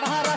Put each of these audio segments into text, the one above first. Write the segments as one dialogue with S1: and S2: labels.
S1: महाराष्ट्रातील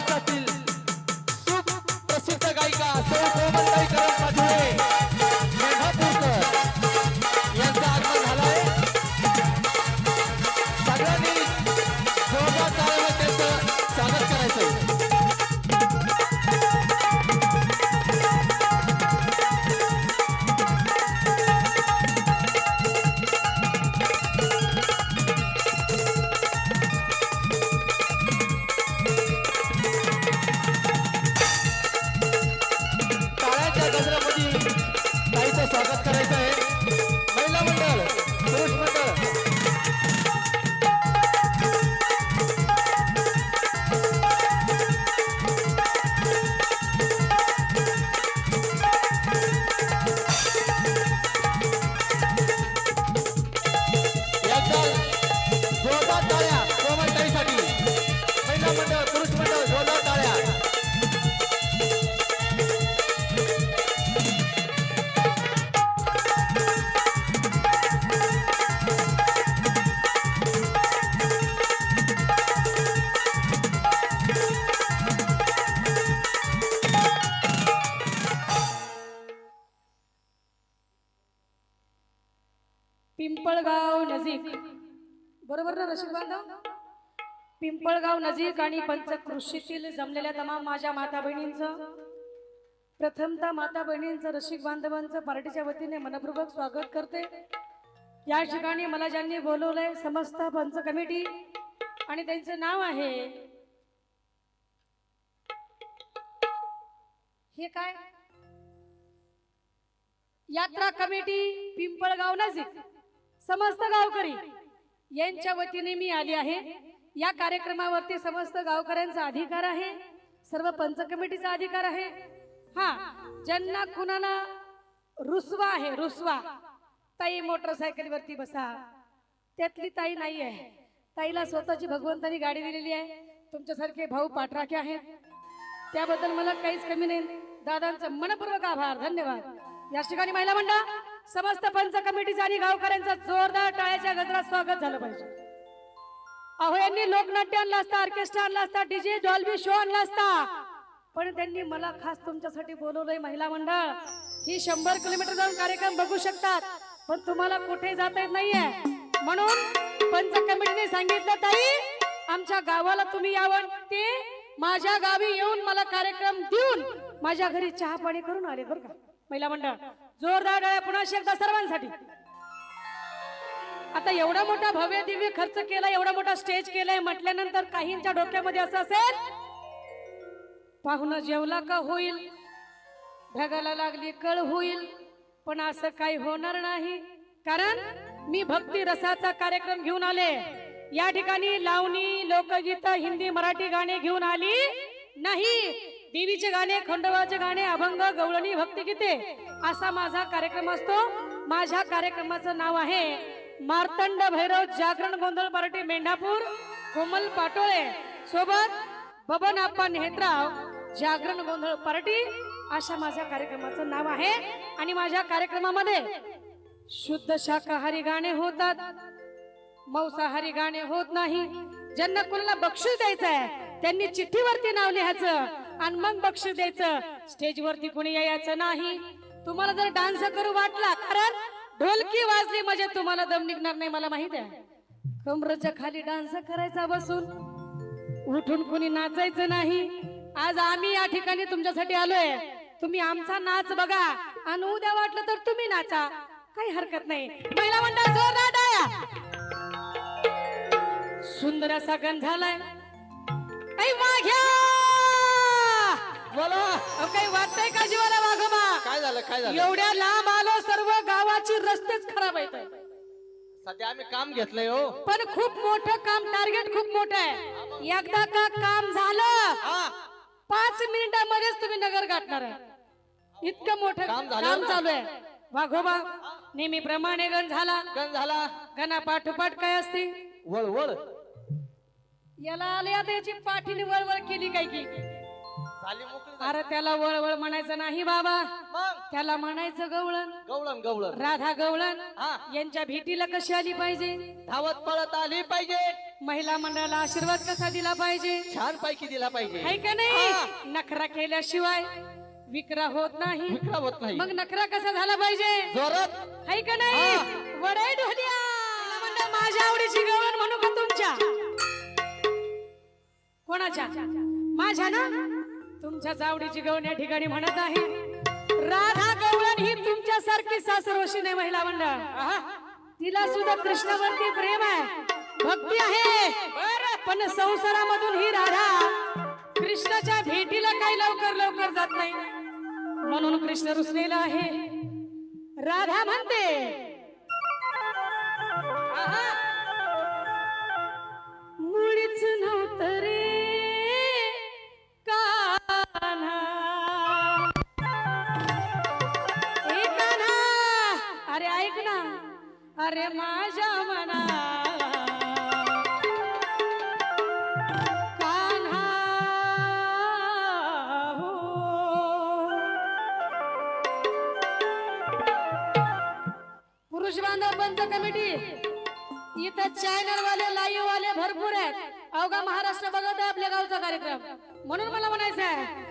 S2: पिंपळगाव नजीक. बरोबर ना रसिक बांधव? पिंपळगाव नजीक आणि पंचकृषीतील जमलेल्या तमाम माझ्या माता बहिणींचं प्रथमता माता बहिणींचं रसिक बांधवांचं पार्टीच्या वतीने मनपूर्वक स्वागत करते. या ठिकाणी मला ज्यांनी बोलवलंय समस्त पंच कमिटी आणि त्यांचं नाव आहे. हे काय? यात्रा कमिटी पिंपळगाव नजीक. समस्त गावकरी यांच्या वतीने मी आली आहे. या कार्यक्रमावरती समस्त गावकऱ्यांचा अधिकार आहे. सर्व पंच कमिटीचा अधिकार आहे. हा ज्यांना कुणाला रुसवा आहे रुसवा. ताई मोटरसायकलवरती बसा. त्यातली ताई नाही आहे. ताईला स्वतःची भगवंतानी गाडी दिलेली आहे. तुमच्यासारखे भाऊ पाठराखे आहेत. त्याबद्दल मला काहीच कमी नाही. दादांचं मनपूर्वक आभार. धन्यवाद. या ठिकाणी महिला मंडळ. समस्त पंच कमिटीचा आणि गावकऱ्यांचा जोरदार टाळ्याच्या गजरात स्वागत झालं पाहिजे. अहो यांनी लोकनाट्य आणलं असतं ऑर्केस्ट्रा आणला असता डीजे डॉल्बी शो आणला असता. पण त्यांनी मला खास तुमच्यासाठी बोलवलंय महिला मंडळ. ही शंभर किलोमीटर जाऊन कार्यक्रम बघू शकतात पण तुम्हाला कुठे जाता येत नाहीये. म्हणून पंच कमिटीने सांगितलं ताई आमच्या गावाला तुम्ही यावं. ते माझ्या गावी येऊन मला कार्यक्रम देऊन माझ्या घरी चहा पाणी करून आले बरं का. महिला मंडळ जोरदार टाळ्या पुन्हा एकदा सर्वांसाठी. आता एवढा मोठा भव्य दिव्य खर्च केला एवढा मोठा स्टेज केलाय म्हटल्यानंतर काहींच्या डोक्यामध्ये असं असेल पाहुणा जेवला का होईल ढगाला लागली कळ होईल पण असं काही होणार नाही. कारण मी भक्ती रसाचा कार्यक्रम घेऊन आले. या ठिकाणी लावणी लोकगीत हिंदी मराठी गाणे घेऊन आली नाही. देवीचे गाणे खंडोबाचे गाणे अभंग गवळणी भक्तिगीते असा माझा कार्यक्रम असतो. माझ्या कार्यक्रमाचं नाव आहे मार्तंड भैरव जागरण गोंधळ पार्टी मेंढापूर कोमल पाटोळे. सोबत बबन आप्पा नेत्राव जागरण गोंधळ पार्टी अशा माझ्या कार्यक्रमाचं नाव आहे. आणि माझ्या कार्यक्रमामध्ये शुद्ध शाकाहारी गाणे होतात. मांसाहारी गाणे होत नाही. ज्यांना कोणाला बक्षीस द्यायचं आहे त्यांनी चिठ्ठीवरती नाव लिहायचं. आणि मग बक्षीस द्यायचं. स्टेजवरती कोणी यायचं नाही. तुम्हाला जर डान्स करू वाटला कारण ढोलकी वाजली म्हणजे तुम्हाला दम निघणार नाही मला माहीत आहे. कमरच्या खाली डान्स करायचा बसून. उठून कोणी नाचायचं नाही. आज आम्ही या ठिकाणी तुमच्यासाठी आलोय. तुम्ही आमचा नाच बघा. आणि उद्या वाटलं तर तुम्ही नाचा. काही हरकत नाही. महिला मंडळ जोरदार सुंदर असा गण झालाय ऐ वाघ्या!
S1: बोला.
S2: अहो, काही वाटतंय का जीवाला वाघोबा?
S1: काय झालं काय झालं?
S2: एवढ्या लांब आलो सर्व गावाची रस्तेच खराब आहेत.
S1: सध्या आम्ही काम घेतलंय हो.
S2: पण खूप मोठं काम टार्गेट खूप मोठं आहे. एकदा का काम झालं
S1: हा.
S2: पाच मिनिटामध्येच तुम्ही नगर गाठणार आहे. इतकं मोठं
S1: काम झालं
S2: काम
S1: ना?
S2: चालू आहे. वाघोबा नेहमीप्रमाणे गण झाला.
S1: गण झाला.
S2: गणा पाठोपाठ काय असते?
S1: वळ वळ
S2: याला आले आता याची पाठीने वळवळ केली काय की?
S1: झाली मोकळी
S2: अरे त्याला वळवळ म्हणायचं नाही बाबा.
S1: मग?
S2: त्याला म्हणायचं गवळण.
S1: गवळण गवळण.
S2: राधा गवळण.
S1: हा.
S2: यांच्या भेटीला कशी आली पाहिजे?
S1: धावत पळत आली पाहिजे.
S2: महिला मंडळाला आशीर्वाद कसा दिला पाहिजे?
S1: छान पैकी दिला पाहिजे.
S2: आहे का नाही? नखरा केल्याशिवाय विक्रा होत नाही.
S1: विक्रा होत नाही.
S2: मग नखरा कसा झाला पाहिजे?
S1: जोरात.
S2: आहे का नाही? वडाई ढोलिया. मला म्हणलं माझ्या आवडीची गवळण म्हणू का तुमच्या? कोणाच्या? माझ्या ना? तुमच्याच आवडीची गवळण या ठिकाणी म्हणत आहे. राधा गवळण ही तुमच्यासारखी सासरोशी नाही महिला मंडळ. तिला सुद्धा कृष्णावरती प्रेम आहे. भक्ती आहे. पण संसारामधून ही राधा कृष्णाच्या भेटीला काही लवकर लवकर जात नाही. म्हणून कृष्ण रुसलेला आहे. राधा म्हणते मुळीच नव्हतं रे कान्हा ए कान्हा अरे ऐक ना. अरे माझ्या मना. कान्हा. हो. पुरुष बांधव पंच कमिटी. इथं चॅनल वाले लाईव्ह वाले भरपूर आहेत. अवघा महाराष्ट्र बघत आहे आपल्या गावचा कार्यक्रम. म्हणून मला म्हणायचं आहे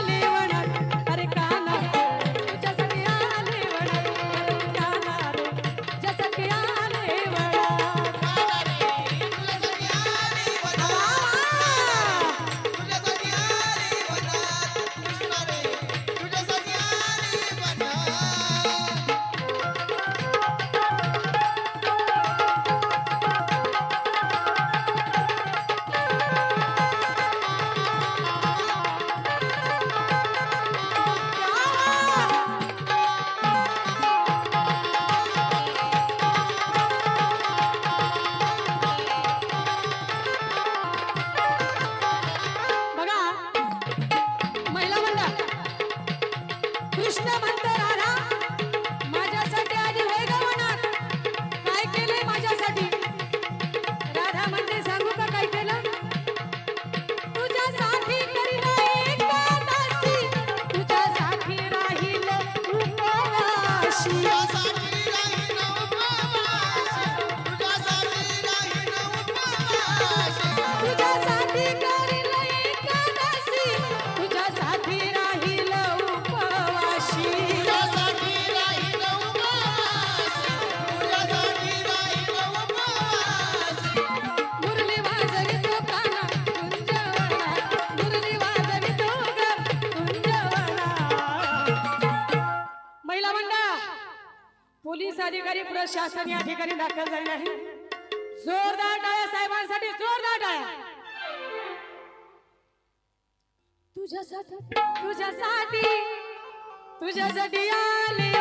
S2: तुझ्यासाठी अधिकारी प्रशासन या ठिकाणी दाखल झाले आहे जोरदार टाळ्या साहेबांसाठी जोरदार टाळ्या. तुझ्यासाठी. तुझ्यासाठी तुझ्यासाठी आले.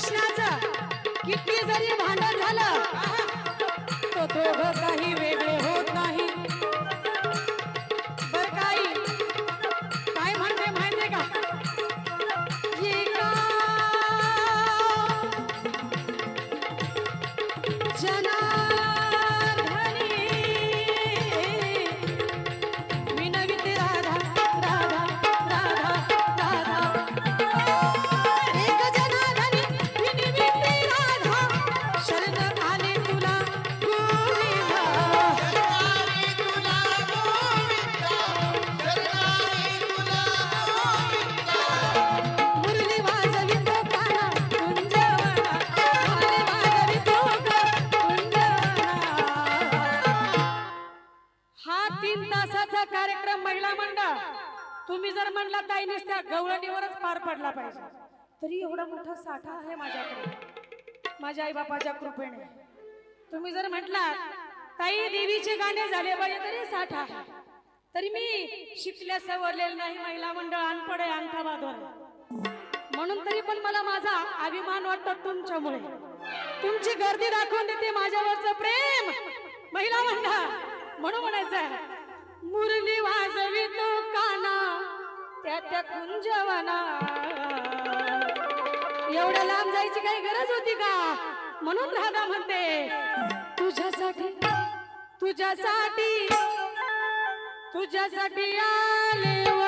S2: कृष्णाचं. किती जरी भांडण झालं तो दोघ काही वेगळे. महिला मंडळ तुम्ही जर म्हणला ताई नसत्या गवळणीवरच पार पडला पाहिजे. तरी एवढा मोठा साठा आहे माझ्याकडे माझ्या आई बापाच्या कृपेने. तुम्ही जर म्हटलात ताई देवीचे गाणे झाले पाहिजे तरी साठा आहे. तरी मी शिकल्या सवरलेलं नाही महिला मंडळ अनपड आहे. अंगठा बांधून म्हणून तरी पण मला माझा अभिमान वाटतो तुमच्यामुळे. तुमची गर्दी दाखवून देते माझ्यावरचं प्रेम महिला मंडळ. म्हणून म्हणायचं मुरली वाजवी तो काना त्या त्या कुंजवना. एवढ्या लांब जायची काही गरज होती का? म्हणून राधा म्हणते तुझ्यासाठी तुझ्यासाठी तुझ्यासाठी आले हो.